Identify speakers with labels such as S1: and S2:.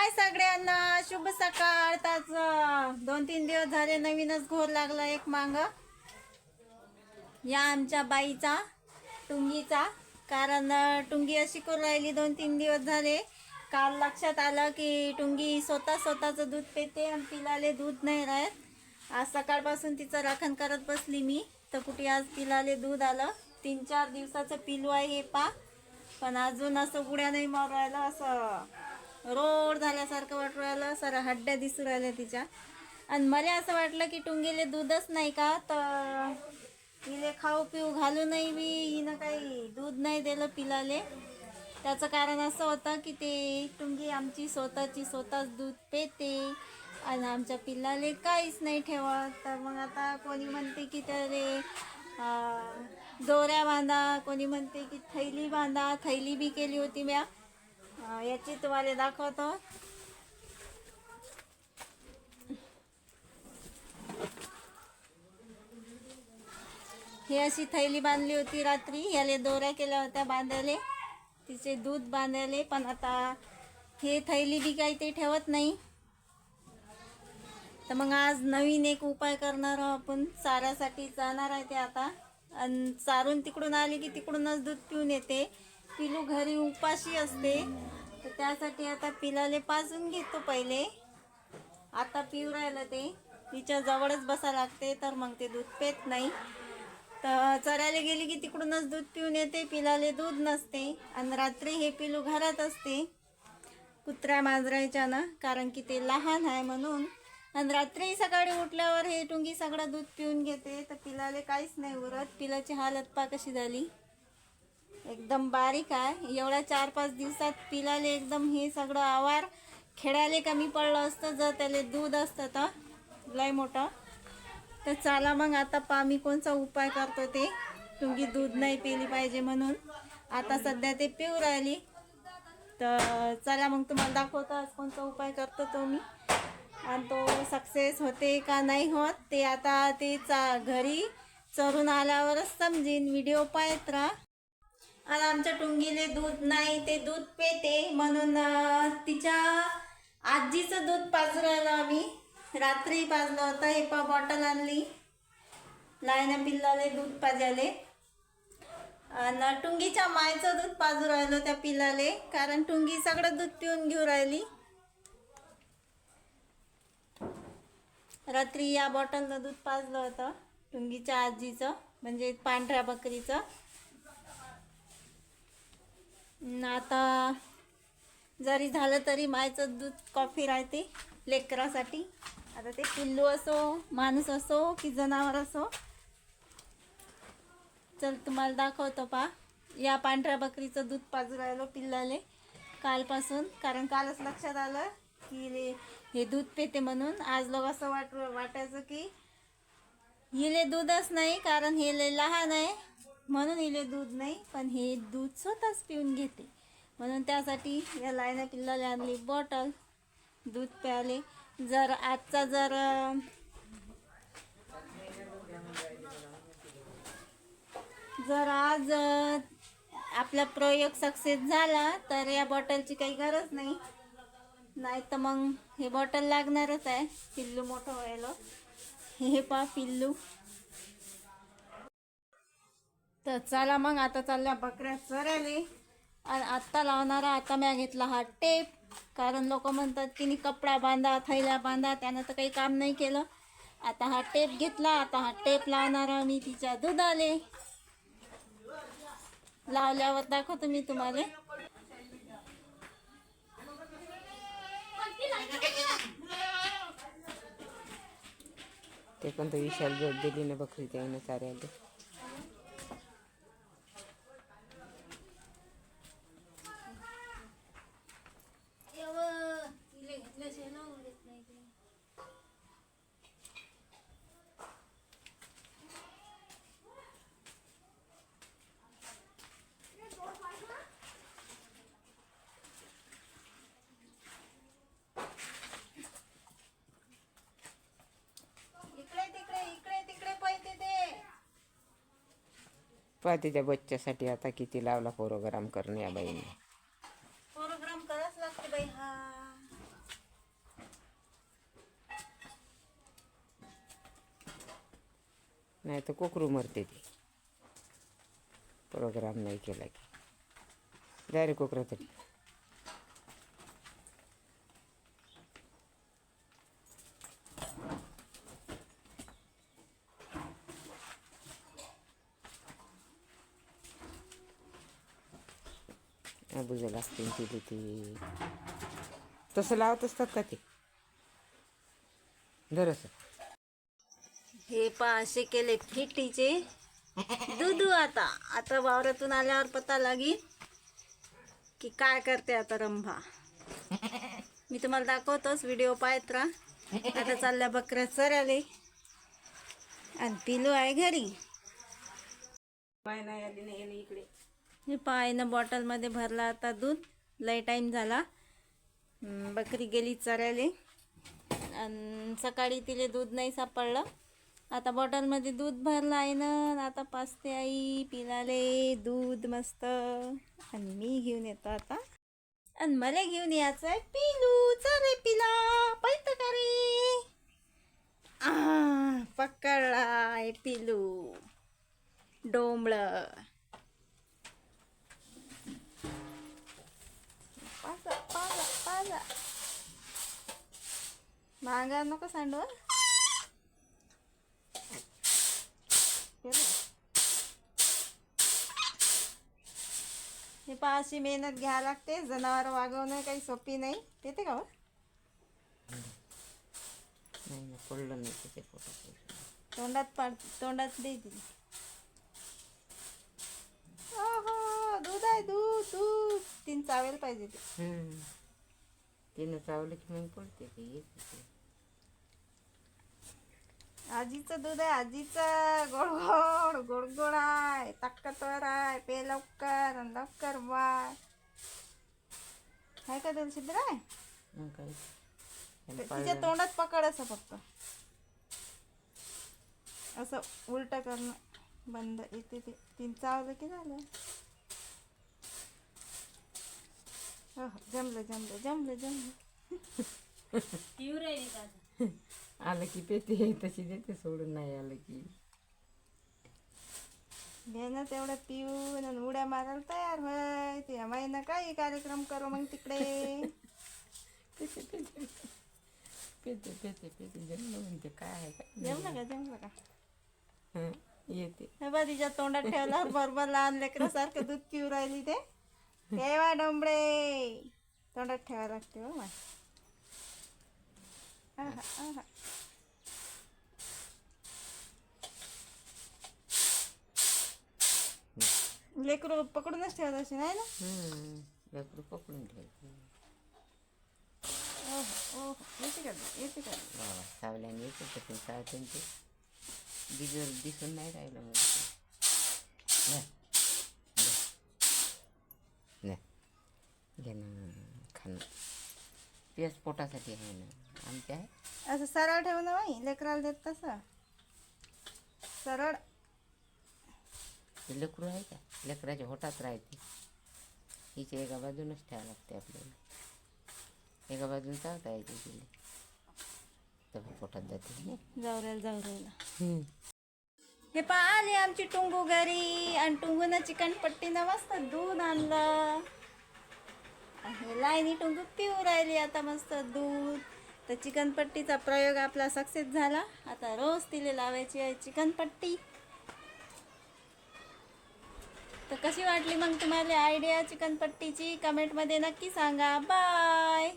S1: हाय सगळ्यांना? शुभ सकाळ. ताच दोन तीन दिवस झाले नवीनच घोर लागला एक मांग. या आमच्या बाईचा टुंगीचा. कारण टुंगी अशी करून राहिली दोन तीन दिवस झाले. काल लक्षात आलं की टुंगी स्वतः स्वतःचं दूध पेते आणि पिलाले दूध नाही राहत. आज सकाळपासून तिचं राखण करत बसली मी. तर कुठे आज पिलाले दूध आलं? तीन चार दिवसाचं पिलू आहे हे पा. पण अजून असं बुड्या नाही मारू राहिलं असं. रोड झाल्यासारखं वाटू राहिलं सर हड्ड्या दिसू राहिल्या तिच्या. आणि मला असं वाटलं की टुंगीले दूधच नाही का तर तिले खाऊ पिऊ घालू नाही बी हिनं काही दूध नाही दिलं पिलाले. त्याचं कारण असं होतं की ते टुंगी आमची स्वतःची स्वतःच दूध पेते आणि आमच्या पिल्लाले काहीच नाही ठेवत. तर मग आता कोणी म्हणते की त्याले दोऱ्या बांधा कोणी म्हणते की थैली बांधा थैली बी केली होती म्या. याची तुम्हाला दाखवतो. ही अशी थैली बांधली होती रात्री. याले दोऱ्या केल्या होत्या बांधायले. तिचे दूध बांधायले. पण आता हे थैली बी काही ते ठेवत नाही. तर मग आज नवीन एक उपाय करणार आहोत आपण. चाऱ्यासाठी जाणार आहे ते आता. आणि चारून तिकडून आली की तिकडूनच दूध पिऊन येते. पिलू घरी उपाशी असते. तर त्यासाठी आता पिलाले पाजून घेतो पहिले. आता पिऊ राहिलं ते. तिच्या जवळच बसा लागते तर मग ते दूध पेत नाही. तर चरायला गेली की तिकडूनच दूध पिऊन येते. पिलाले दूध नसते. आणि रात्री हे पिलू घरात असते. कुत्र्या मांजरायच्या ना कारण की ते लहान आहे म्हणून. आणि रात्री सकाळी उठल्यावर हे टुंगी सगळं दूध पिऊन घेते. तर पिलाले काहीच नाही उरत. पिलाची हालत पा कशी झाली? एकदम बारीक आहे. एवढ्या चार पाच दिवसात पिलाले एकदम हे सगळं आवार खेळायला कमी पडलं असतं जर त्याला दूध असतं तर. लय मोठं. तर चला मग आता पा मी कोणचा उपाय करतो ते. तुमची दूध नाही पिली पाहिजे म्हणून. आता सध्या ते पिऊ राहिली. तर चला मग तुम्हाला दाखवतो आज कोणता उपाय करतो तो मी. आणि तो सक्सेस होते का नाही होत ते आता ते चा घरी चरून आल्यावरच समजेन. व्हिडिओ पाहत राहा. आणि आमच्या टुंगीले दूध नाही ते दूध पेते म्हणून तिच्या आजीचं दूध पाजू राहिलो आम्ही रात्री पाजलं होतं. हे पा बॉटल आणली. लायना पिल्लाले दूध पाजाले. आणि टुंगीच्या मायचं दूध पाजू राहिलो त्या पिल्लाले कारण टुंगी सगळं दूध पिऊन घेऊ राहिली. रात्री या बॉटलनं दूध पाजलं होतं टुंगीच्या आजीचं म्हणजे पांढऱ्या बकरीचं. आता जरी झालं तरी मायचं दूध कॉफी राहते लेकरासाठी. आता ते पिल्लू असो माणूस असो की जनावर असो. चल तुम्हाला दाखवतो पा. या पांढऱ्या बकरीचं दूध पाजू राहिलो पिल्लाले कालपासून. कारण कालच लक्षात आलं की ले- हे दूध पेते म्हणून. आज लोक असं वाट वाटायचं की हिले दूधच नाही कारण हे लहान आहे. म्हणून हिले दूध नाही पण हे दूध स्वतःच पिऊन घेते. म्हणून त्यासाठी या लायना पिल्लाला आणली बॉटल दूध प्याले जर आजचा जर जर आज आपला प्रयोग सक्सेस झाला तर या बॉटलची काही गरज नाही. नाही तर मग हे बॉटल लागणारच आहे. पिल्लू मोठं व्हायला. हे पा पिल्लू. तर चला मग आता चालल्या बकऱ्या चरायले. आणि आत्ता लावणारा आता मी घेतला हा टेप कारण लोक म्हणतात तिने कपडा बांधा थैल्या बांधा त्यानं तर काही काम नाही केलं. आता हा टेप घेतला आता हा टेप लावणारा मी तिच्या दुधाले. लावल्यावर दाखवतो मी तुम्हाला.
S2: ते पण तर विशाल जोड दिली ना बकरी त्यानं चाऱ्याला पहा तिच्या बच्च्यासाठी आता किती लावला प्रोग्राम करणे या बाईने.
S1: प्रोग्राम करायच लागते बाई हा.
S2: नाही तर कोकरू मरते ती. प्रोग्राम नाही केला की. डायरेक्ट कोकरा तरी बुजा लागते तिथे ती तसं लावत असतात का ते? जरासं
S1: हे पा असे केले फिटीचे. दुधू आता. आता वावरातून आल्यावर पता लागेल की काय करते आता रंभा. मी तुम्हाला दाखवतोच व्हिडिओ पाहत राहा. आता चालल्या बकऱ्या चराले आणि पिलू आहे घरी.
S2: पाय नाही आली नाही इकडे.
S1: हे पायनं बॉटलमध्ये भरला आता दूध. लय टाईम झाला. बकरी गेली चरायले. आणि सकाळी तिले दूध नाही सापडलं. आता बॉटलमध्ये दूध भरलं आहे ना. आता पाचते आई पिलाले दूध मस्त. आणि मी घेऊन येतो आता. आणि मला घेऊन यायचं आहे पिलू. चले पिला. पैत का रे? आ, आहे पिलू. डोंबळ. पाजा मागा नको सांडू हं. पहा अशी मेहनत घ्यावी लागते. जनावर वागवणं काही सोपी नाही. येते का हो?
S2: नाही पडलं नाही फोटो
S1: तोंडात पाड तोंडात दे दूध आहे दूध दूध. तीन चावेल पाहिजे ते.
S2: तिनं चावलं की मग पडते ते येते ते.
S1: आजीचं दूध आहे आजीचं गोड गोड गोड गोड आहे ताकदवर आहे पे लवकर लवकर वाय आहे का त्याला छिद्र? आहे
S2: काय?
S1: तिच्या. तोंडात पकड असं फक्त. असं उलट करणं बंद. येते ते. तीन चावलं की झालं. हो हो, जमलं जमलं जमलं. जमलं
S2: आलं की पेते तशी देते सोडून नाही आलं की.
S1: ना तेवढं पिऊन आणि उड्या मारायला तयार होय. ते महिना काही कार्यक्रम करू मग तिकडे.
S2: पेते पेते. पेते पेते पेते. जन्म म्हणते काय आहे काय
S1: जमलं का जमलं का?
S2: हं, येते.
S1: तिच्या तोंडात ठेवल्यावर बरोबर लहान लेकरासारखं दूध पिऊ राहिली ते. ठेवा डोंबडे तोंडात ठेवा लागते हो आहा. लेकरू पकडूनच ठेवत असे नाही ना
S2: हं, लेकरं पकडून ठेवते
S1: येते का येते का
S2: सावल्याने येते तर ते चावते न ते दिगर दिसून नाही राहिलं मला घे ना खाणं. पेस पोटासाठी आहे ना. आमच्या आहे
S1: असं सरळ ठेवू ना बाई लेकराला देत तसं. सरळ.
S2: ते लेकरू आहे का? लेकराच्या होटात राहते. हिच्या एका बाजूनच ठेवावं लागते आपल्याला. एका बाजून चावता येते तिला. तेव्हा पोटात जाते
S1: जावरेल जावरेल. हे पहा आली आमची टुंगू घरी. आणि टुंगूनं चिकन पट्टीनं मस्त दूध आणलं. हे लाईनी टुंगू पिऊ राहिली आता मस्त दूध. तर चिकनपट्टीचा प्रयोग आपला सक्सेस झाला. आता रोज तिला लावायची आहे चिकनपट्टी. तर कशी वाटली मग तुम्हाला आयडिया चिकनपट्टीची? कमेंटमध्ये नक्की सांगा. बाय